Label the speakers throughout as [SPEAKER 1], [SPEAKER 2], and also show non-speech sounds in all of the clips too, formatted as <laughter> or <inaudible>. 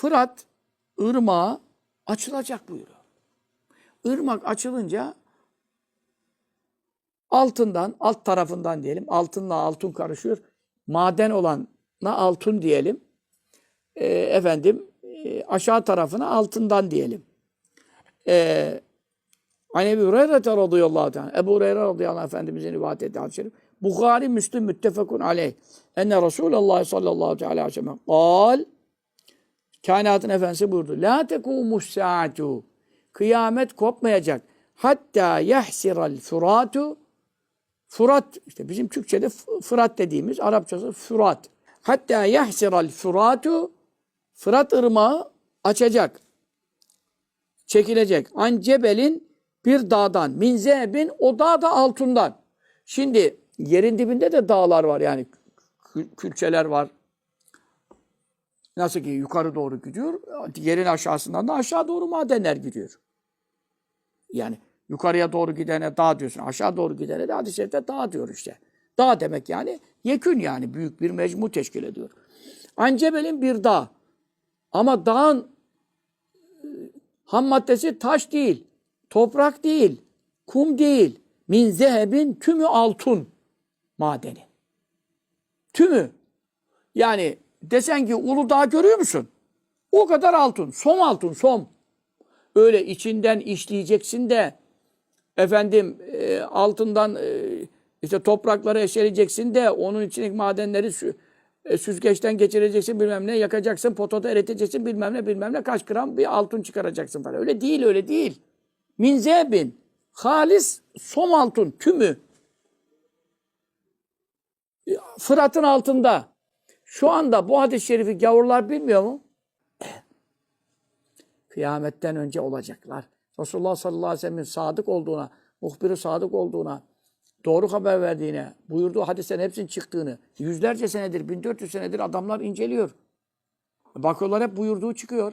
[SPEAKER 1] Fırat ırmağı açılacak buyuruyor. Irmak açılınca altından, alt tarafından diyelim, altınla altın karışıyor. Maden olanla altın diyelim. Ee, efendim e, aşağı tarafına altından diyelim. Ee, Hani Ebu Hureyre radıyallahu teala. Ebu Hureyre radıyallahu anh Efendimizin rivayet ettiği hadis-i şerif. Bukhari, Müslüm, müttefekun aleyh. Enne Resulullah sallallahu aleyhi ve sellem kal. Kainatın efendisi buyurdu. La tekumus saatu. Kıyamet kopmayacak. Hatta yahsiral furatu. Furat, işte bizim Türkçe'de Fırat dediğimiz, Arapçası Furat. Hatta yahsiral furatu. Fırat ırmağı açacak. Çekilecek. An cebelin bir dağdan. Min zebin o dağ da altından. Şimdi yerin dibinde de dağlar var yani kü- külçeler var. Nasıl ki yukarı doğru gidiyor, yerin aşağısından da aşağı doğru madenler gidiyor. Yani yukarıya doğru gidene dağ diyorsun, aşağı doğru gidene de hadis-i dağ diyor işte. Dağ demek yani yekün yani büyük bir mecmu teşkil ediyor. Ancebel'in bir dağ. Ama dağın e, ham maddesi taş değil, toprak değil, kum değil. Min zehebin tümü altın madeni. Tümü. Yani desen ki Uludağ görüyor musun? O kadar altın. Som altın, som. Öyle içinden işleyeceksin de efendim e, altından e, işte toprakları eşeleyeceksin de onun içindeki madenleri sü- e, süzgeçten geçireceksin bilmem ne yakacaksın potada eriteceksin bilmem ne bilmem ne kaç gram bir altın çıkaracaksın falan. Öyle değil öyle değil. Min zebin halis som altın tümü Fırat'ın altında. Şu anda bu hadis-i şerifi gavurlar bilmiyor mu? <clears throat> Kıyametten önce olacaklar. Resulullah sallallahu aleyhi ve sellem'in sadık olduğuna, muhbiri sadık olduğuna, doğru haber verdiğine, buyurduğu hadislerin hepsinin çıktığını, yüzlerce senedir, 1400 senedir adamlar inceliyor. Bakıyorlar hep buyurduğu çıkıyor.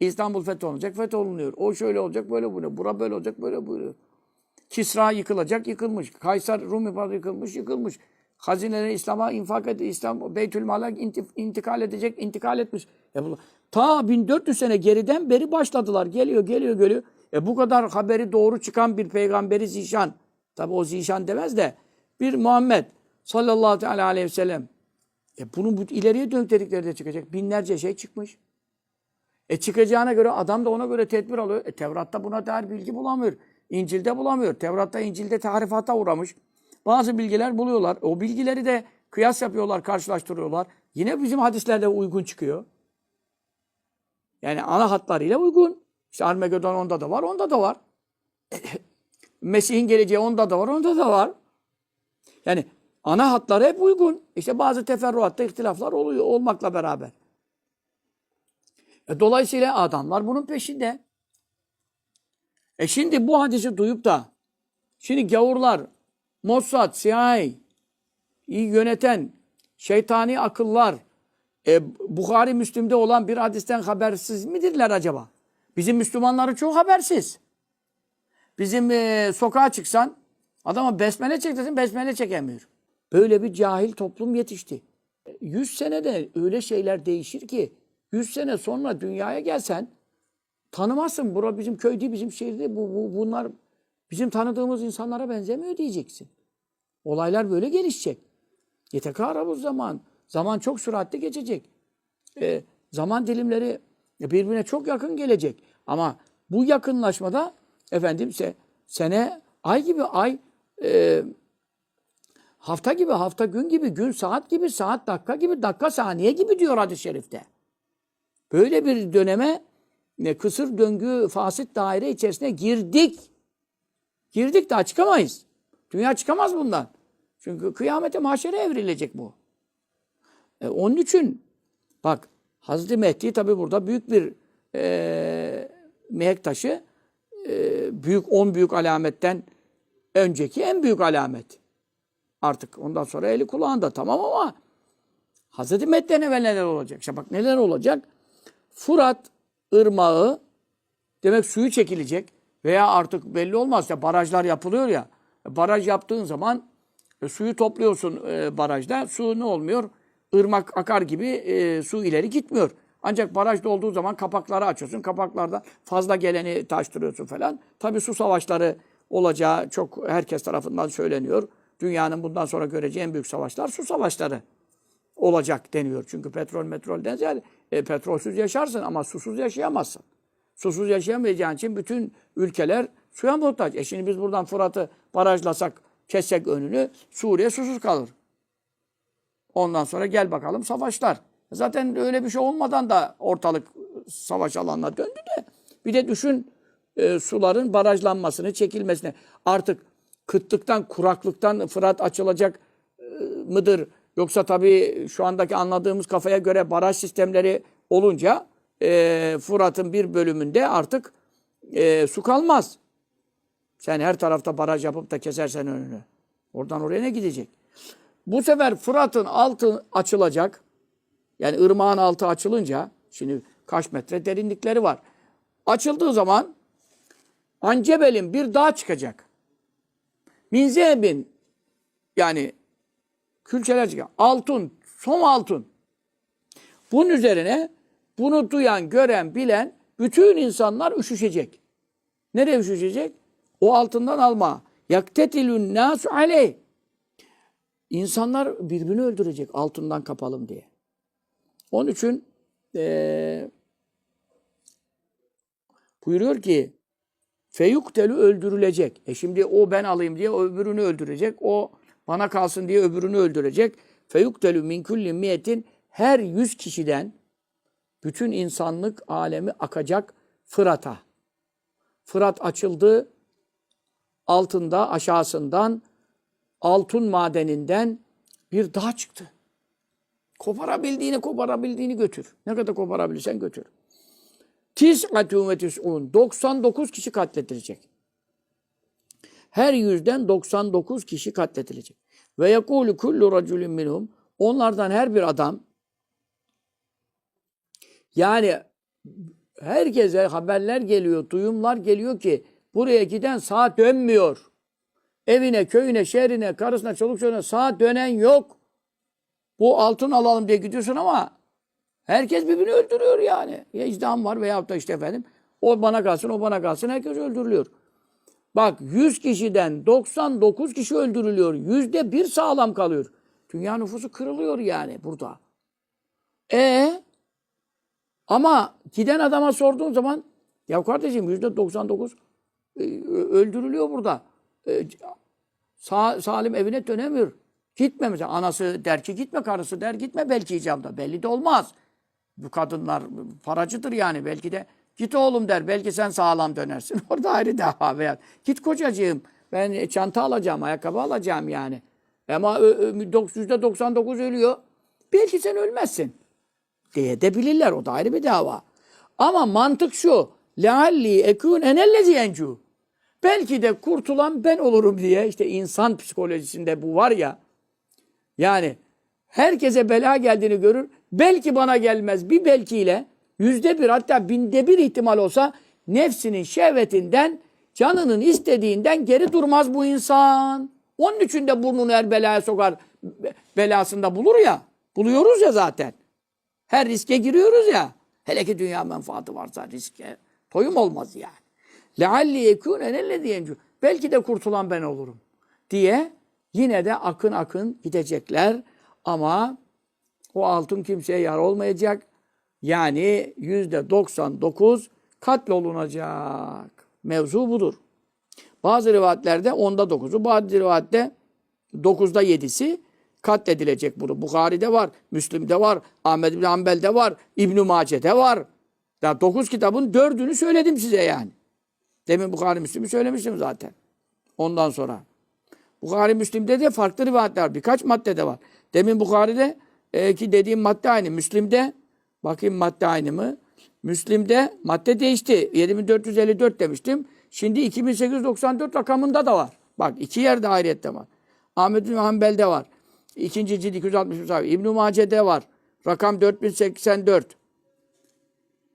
[SPEAKER 1] İstanbul fetholunacak, fetholunuyor. O şöyle olacak, böyle buyuruyor. Bura böyle olacak, böyle buyuruyor. Kisra yıkılacak, yıkılmış. Kaysar, Rum İmparatorluğu yıkılmış, yıkılmış. Hazineleri İslam'a infak et, İslam Beytülmal'a inti- intikal edecek, intikal etmiş. E bu, ta 1400 sene geriden beri başladılar. Geliyor, geliyor, geliyor. E bu kadar haberi doğru çıkan bir peygamberi zişan. Tabi o zişan demez de bir Muhammed sallallahu aleyhi ve sellem. E bunun bu ileriye dönük dedikleri de çıkacak. Binlerce şey çıkmış. E çıkacağına göre adam da ona göre tedbir alıyor. E Tevrat'ta buna dair bilgi bulamıyor. İncil'de bulamıyor. Tevrat'ta, İncil'de tahrifata uğramış. Bazı bilgiler buluyorlar. O bilgileri de kıyas yapıyorlar, karşılaştırıyorlar. Yine bizim hadislerle uygun çıkıyor. Yani ana hatlarıyla uygun. İşte Armagedon onda da var, onda da var. <coughs> Mesih'in geleceği onda da var, onda da var. Yani ana hatları hep uygun. İşte bazı teferruatta ihtilaflar oluyor olmakla beraber. E, dolayısıyla adamlar bunun peşinde. E şimdi bu hadisi duyup da şimdi gavurlar, Mossad, CIA, iyi yöneten şeytani akıllar e, Bukhari Müslim'de olan bir hadisten habersiz midirler acaba? Bizim Müslümanların çok habersiz. Bizim e, sokağa çıksan adama besmele çek desin besmele çekemiyor. Böyle bir cahil toplum yetişti. 100 senede öyle şeyler değişir ki 100 sene sonra dünyaya gelsen tanımazsın. Bura bizim köy değil, bizim şehir değil. Bu, bu, bunlar bizim tanıdığımız insanlara benzemiyor diyeceksin. Olaylar böyle gelişecek. Yetekarabuz zaman. Zaman çok süratli geçecek. E, zaman dilimleri birbirine çok yakın gelecek. Ama bu yakınlaşmada efendim se, sene ay gibi ay e, hafta gibi hafta gün gibi gün saat gibi saat dakika gibi dakika saniye gibi diyor hadis-i şerifte. Böyle bir döneme ne kısır döngü fasit daire içerisine girdik. Girdik daha çıkamayız. Dünya çıkamaz bundan. Çünkü kıyamete mahşere evrilecek bu. E, onun için bak Hazreti Mehdi tabi burada büyük bir e, mihenk taşı e, büyük on büyük alametten önceki en büyük alamet. Artık ondan sonra eli kulağında tamam ama Hazreti Mehdi'den evvel neler olacak? İşte bak neler olacak? Fırat ırmağı demek suyu çekilecek veya artık belli olmaz ya barajlar yapılıyor ya. Baraj yaptığın zaman e, suyu topluyorsun e, barajda. Su ne olmuyor? Irmak akar gibi e, su ileri gitmiyor. Ancak barajda olduğu zaman kapakları açıyorsun. Kapaklarda fazla geleni taştırıyorsun falan. Tabii su savaşları olacağı çok herkes tarafından söyleniyor. Dünyanın bundan sonra göreceği en büyük savaşlar su savaşları olacak deniyor. Çünkü petrol metrolden ziyade e, petrolsüz yaşarsın ama susuz yaşayamazsın. Susuz yaşayamayacağın için bütün ülkeler suya muhtaç. E şimdi biz buradan Fırat'ı barajlasak, kessek önünü Suriye susuz kalır. Ondan sonra gel bakalım savaşlar. Zaten öyle bir şey olmadan da ortalık savaş alanına döndü de. Bir de düşün e, suların barajlanmasını, çekilmesini. Artık kıtlıktan, kuraklıktan Fırat açılacak e, mıdır? Yoksa tabii şu andaki anladığımız kafaya göre baraj sistemleri olunca e, Fırat'ın bir bölümünde artık e, su kalmaz. Sen her tarafta baraj yapıp da kesersen önünü. Oradan oraya ne gidecek? Bu sefer Fırat'ın altı açılacak. Yani ırmağın altı açılınca, şimdi kaç metre derinlikleri var. Açıldığı zaman Ancebel'in bir dağ çıkacak. Minzebin yani külçeler çıkacak. Altın, som altın. Bunun üzerine bunu duyan, gören, bilen bütün insanlar üşüşecek. Nereye üşüşecek? O altından alma. Yaktetilün nasu aleyh. İnsanlar birbirini öldürecek altından kapalım diye. Onun için eee buyuruyor ki feyuktelü öldürülecek. E şimdi o ben alayım diye öbürünü öldürecek. O bana kalsın diye öbürünü öldürecek. Feyuktelü min kulli miyetin her yüz kişiden bütün insanlık alemi akacak Fırat'a. Fırat açıldı. Altında aşağısından altın madeninden bir dağ çıktı. Koparabildiğini koparabildiğini götür. Ne kadar koparabilirsen götür. Tis'atun ve tis'un. 99 kişi katledilecek. Her yüzden 99 kişi katledilecek. Ve yekulu kullu raculun minhum. Onlardan her bir adam yani herkese haberler geliyor, duyumlar geliyor ki buraya giden saat dönmüyor. Evine, köyüne, şehrine, karısına, çoluk çocuğuna saat dönen yok. Bu altın alalım diye gidiyorsun ama herkes birbirini öldürüyor yani. Ya izdiham var veyahut da işte efendim o bana kalsın, o bana kalsın herkes öldürülüyor. Bak 100 kişiden 99 kişi öldürülüyor. Yüzde bir sağlam kalıyor. Dünya nüfusu kırılıyor yani burada. E ama giden adama sorduğun zaman ya kardeşim yüzde 99 e, öldürülüyor burada. E, sağ, salim evine dönemiyor. Gitme mesela. Anası der ki gitme, karısı der gitme belki icabda. Belli de olmaz. Bu kadınlar paracıdır yani. Belki de git oğlum der. Belki sen sağlam dönersin. <laughs> Orada ayrı dava veya git kocacığım ben çanta alacağım, ayakkabı alacağım yani. Ama yüzde 99 ölüyor. Belki sen ölmezsin. Diye de bilirler. O da ayrı bir dava. Ama mantık şu. Lealli ekûn enellezi yencu. Belki de kurtulan ben olurum diye işte insan psikolojisinde bu var ya. Yani herkese bela geldiğini görür. Belki bana gelmez bir belkiyle yüzde bir hatta binde bir ihtimal olsa nefsinin şehvetinden canının istediğinden geri durmaz bu insan. Onun için de burnunu her belaya sokar belasında bulur ya. Buluyoruz ya zaten. Her riske giriyoruz ya. Hele ki dünya menfaati varsa riske toyum olmaz yani. لَعَلِّ يَكُونَ نَلَّذِيَنْجُ Belki de kurtulan ben olurum diye yine de akın akın gidecekler. Ama o altın kimseye yar olmayacak. Yani yüzde 99 katlolunacak. Mevzu budur. Bazı rivayetlerde onda 9'u, bazı rivayette 9'da 7'si katledilecek bunu. Bukhari'de var, Müslim'de var, Ahmed bin Hanbel'de var, İbn-i Mace'de var. Ya 9 kitabın 4'ünü söyledim size yani. Demin Bukhari Müslim'i söylemiştim zaten. Ondan sonra. Bukhari Müslim'de de farklı rivayetler var. Birkaç maddede var. Demin Bukhari'de e, ki dediğim madde aynı. Müslim'de bakayım madde aynı mı? Müslim'de madde değişti. 7454 demiştim. Şimdi 2894 rakamında da var. Bak iki yerde ayrıyette var. Ahmet bin Hanbel'de var. İkinci cilt 260 sayfa. İbn-i Mace'de var. Rakam 4084.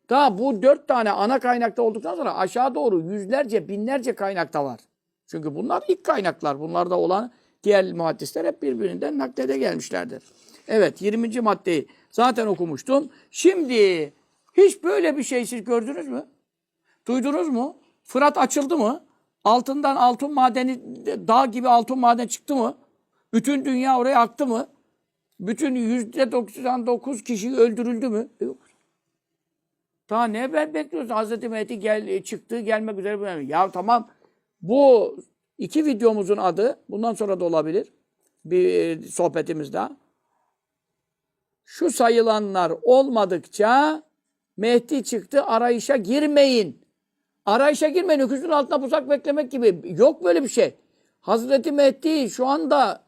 [SPEAKER 1] Daha bu dört tane ana kaynakta olduktan sonra aşağı doğru yüzlerce, binlerce kaynakta var. Çünkü bunlar ilk kaynaklar. Bunlarda olan diğer muhaddisler hep birbirinden naklede gelmişlerdir. Evet 20. maddeyi zaten okumuştum. Şimdi hiç böyle bir şey siz gördünüz mü? Duydunuz mu? Fırat açıldı mı? Altından altın madeni, dağ gibi altın maden çıktı mı? Bütün dünya oraya aktı mı? Bütün yüzde 99 kişi öldürüldü mü? Yok. Daha ne ben bekliyoruz? Hazreti Mehdi gel, çıktı gelmek üzere. Ya tamam bu iki videomuzun adı bundan sonra da olabilir. Bir e, sohbetimiz daha. Şu sayılanlar olmadıkça Mehdi çıktı arayışa girmeyin. Arayışa girmeyin. Öküzün altına pusak beklemek gibi. Yok böyle bir şey. Hazreti Mehdi şu anda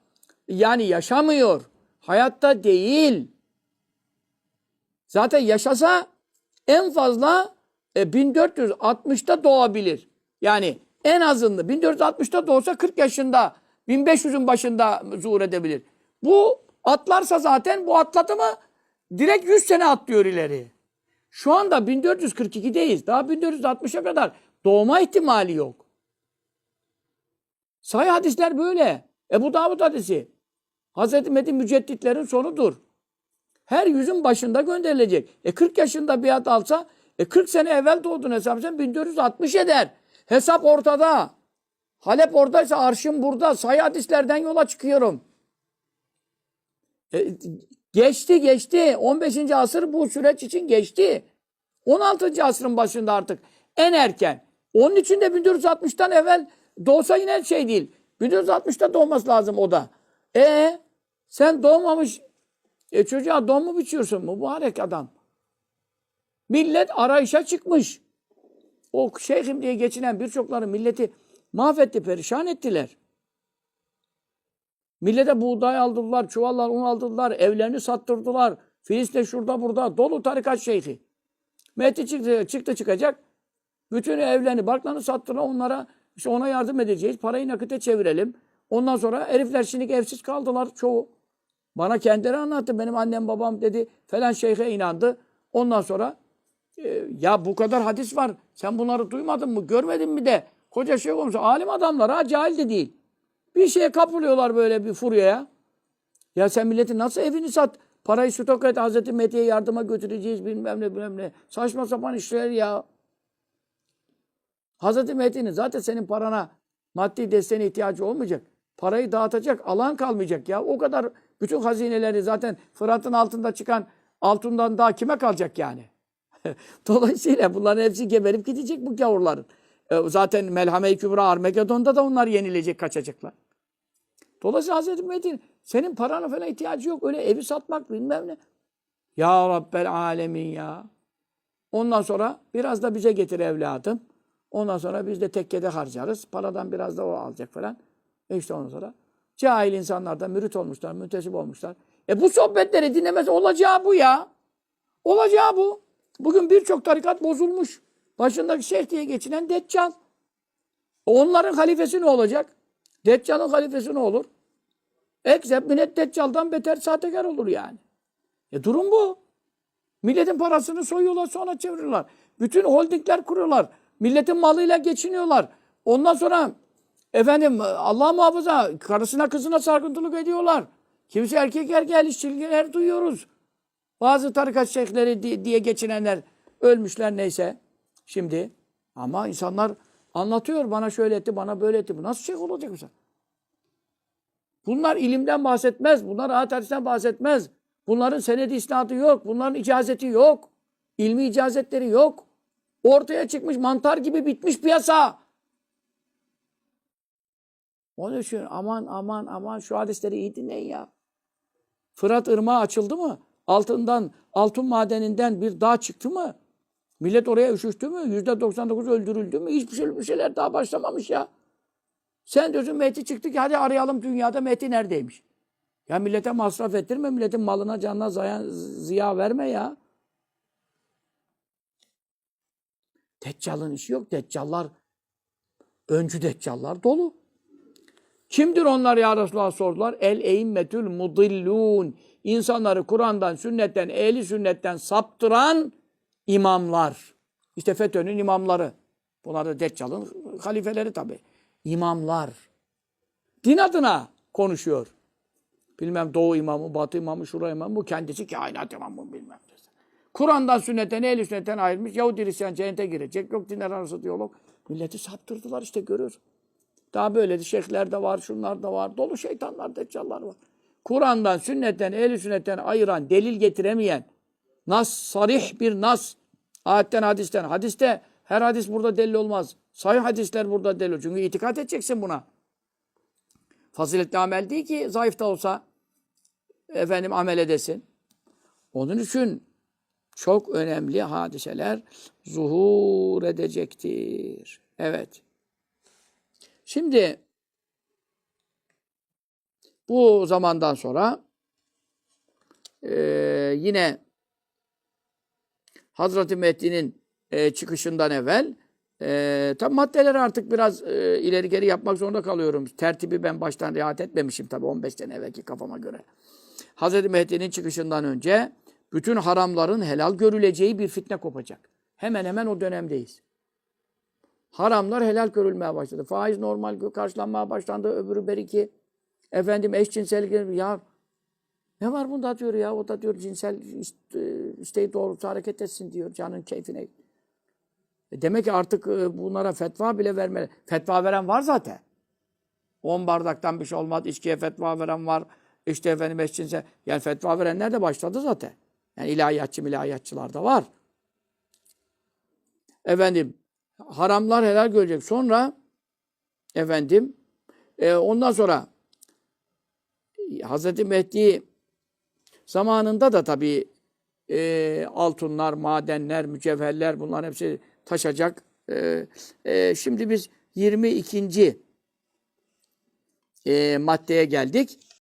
[SPEAKER 1] yani yaşamıyor. Hayatta değil. Zaten yaşasa en fazla e, 1460'ta doğabilir. Yani en azından 1460'ta doğsa 40 yaşında 1500'ün başında zuhur edebilir. Bu atlarsa zaten bu atladı mı direkt 100 sene atlıyor ileri. Şu anda 1442'deyiz. Daha 1460'a kadar doğma ihtimali yok. Sahih hadisler böyle. Ebu Davud hadisi. Hazreti Metin mücedditlerin sonudur. Her yüzün başında gönderilecek. E 40 yaşında biat alsa e 40 sene evvel doğdun hesap sen 1460 eder. Hesap ortada. Halep oradaysa arşım burada. Sayı hadislerden yola çıkıyorum. E, geçti geçti. 15. asır bu süreç için geçti. 16. asrın başında artık en erken. Onun için de 1460'tan evvel doğsa yine şey değil. 1460'ta doğması lazım o da. E sen doğmamış e çocuğa don mu biçiyorsun mübarek adam? Millet arayışa çıkmış. O şeyhim diye geçinen birçokları milleti mahvetti, perişan ettiler. Millete buğday aldılar, çuvallar un aldılar, evlerini sattırdılar. Filistin şurada burada dolu tarikat şeyhi. Mehdi çıktı, çıktı çıkacak. Bütün evlerini, barklarını sattılar onlara. İşte ona yardım edeceğiz. Parayı nakite çevirelim. Ondan sonra herifler şimdi evsiz kaldılar çoğu. Bana kendileri anlattı. Benim annem babam dedi falan şeyhe inandı. Ondan sonra e, ya bu kadar hadis var. Sen bunları duymadın mı? Görmedin mi de? Koca şey olmuş. Alim adamlar ha cahil de değil. Bir şeye kapılıyorlar böyle bir furyaya. Ya sen milletin nasıl evini sat? Parayı stok et Hazreti Mehdi'ye yardıma götüreceğiz bilmem ne bilmem ne. Saçma sapan işler ya. Hazreti Mehdi'nin zaten senin parana maddi desteğine ihtiyacı olmayacak. Parayı dağıtacak alan kalmayacak ya. O kadar bütün hazineleri zaten Fırat'ın altında çıkan altından daha kime kalacak yani? <laughs> Dolayısıyla bunların hepsi geberip gidecek bu gavurların. E, zaten Melhame-i Kübra Armageddon'da da onlar yenilecek, kaçacaklar. Dolayısıyla Hazreti Mehdi'nin senin parana falan ihtiyacı yok. Öyle evi satmak bilmem ne. Ya Rabbel Alemin ya. Ondan sonra biraz da bize getir evladım. Ondan sonra biz de tekkede harcarız. Paradan biraz da o alacak falan. E işte ondan sonra cahil insanlar da mürit olmuşlar, müntesip olmuşlar. E bu sohbetleri dinlemez olacağı bu ya. Olacağı bu. Bugün birçok tarikat bozulmuş. Başındaki şeyh diye geçinen Deccal. Onların halifesi ne olacak? Deccal'ın halifesi ne olur? Ekzep minnet Deccal'dan beter sahtekar olur yani. E durum bu. Milletin parasını soyuyorlar sonra çeviriyorlar. Bütün holdingler kuruyorlar. Milletin malıyla geçiniyorlar. Ondan sonra efendim Allah muhafaza karısına kızına sarkıntılık ediyorlar. Kimse erkek erkeğe ilişkiler duyuyoruz. Bazı tarikat şeyhleri diye geçinenler ölmüşler neyse. Şimdi ama insanlar anlatıyor bana şöyle etti bana böyle etti. Bu nasıl şeyh olacak mesela? Bunlar ilimden bahsetmez. Bunlar rahat hadisten bahsetmez. Bunların senedi isnadı yok. Bunların icazeti yok. İlmi icazetleri yok. Ortaya çıkmış mantar gibi bitmiş piyasa. Onun için aman aman aman şu hadisleri iyi dinleyin ya. Fırat ırmağı açıldı mı? Altından, altın madeninden bir dağ çıktı mı? Millet oraya üşüştü mü? Yüzde 99 öldürüldü mü? Hiçbir şey, bir şeyler daha başlamamış ya. Sen diyorsun Mehdi çıktı ki hadi arayalım dünyada Mehdi neredeymiş? Ya millete masraf ettirme, milletin malına canına ziya, ziya verme ya. Deccal'ın işi yok. Deccallar, öncü deccallar dolu. Kimdir onlar ya Resulullah sordular. El eimmetül mudillun. İnsanları Kur'an'dan, sünnetten, ehli sünnetten saptıran imamlar. İşte FETÖ'nün imamları. Bunlar da Deccal'ın halifeleri tabi. İmamlar. Din adına konuşuyor. bilmem doğu imamı, batı imamı, şura imamı, bu kendisi kainat imamı bilmem. Kur'an'dan sünnetten, ehl sünnetten ayrılmış. Yahudi Hristiyan cennete girecek. Yok dinler arası diyalog. Milleti saptırdılar işte görüyoruz. Daha böyle şeyhler de var, şunlar da var. Dolu şeytanlar, deccallar var. Kur'an'dan, sünnetten, ehl sünnetten ayıran, delil getiremeyen, nas, sarih bir nas, ayetten, hadisten. Hadiste her hadis burada delil olmaz. Sahih hadisler burada delil. Çünkü itikat edeceksin buna. Faziletli amel değil ki zayıf da olsa efendim amel edesin. Onun için çok önemli hadiseler zuhur edecektir. Evet. Şimdi bu zamandan sonra eee, yine Hazreti Mehdi'nin eee, çıkışından evvel eee tabi maddeleri artık biraz eee, ileri geri yapmak zorunda kalıyorum. Tertibi ben baştan riayet etmemişim tabi 15 sene evvelki kafama göre. Hazreti Mehdi'nin çıkışından önce bütün haramların helal görüleceği bir fitne kopacak. Hemen hemen o dönemdeyiz. Haramlar helal görülmeye başladı. Faiz normal karşılanmaya başlandı. Öbürü beriki. Efendim eşcinsel ya ne var bunda diyor ya. O da diyor cinsel ist- isteği doğrultusu hareket etsin diyor canın keyfine. E demek ki artık e, bunlara fetva bile vermeli. Fetva veren var zaten. 10 bardaktan bir şey olmaz. İçkiye fetva veren var. İşte efendim eşcinsel. Yani fetva verenler de başladı zaten. Yani ilahiyatçı ilahiyatçılar da var. Efendim haramlar helal görecek. Sonra efendim e, ondan sonra Hazreti Mehdi zamanında da tabii e, altınlar, madenler, mücevherler bunların hepsi taşacak. E, e, şimdi biz 22. E, maddeye geldik.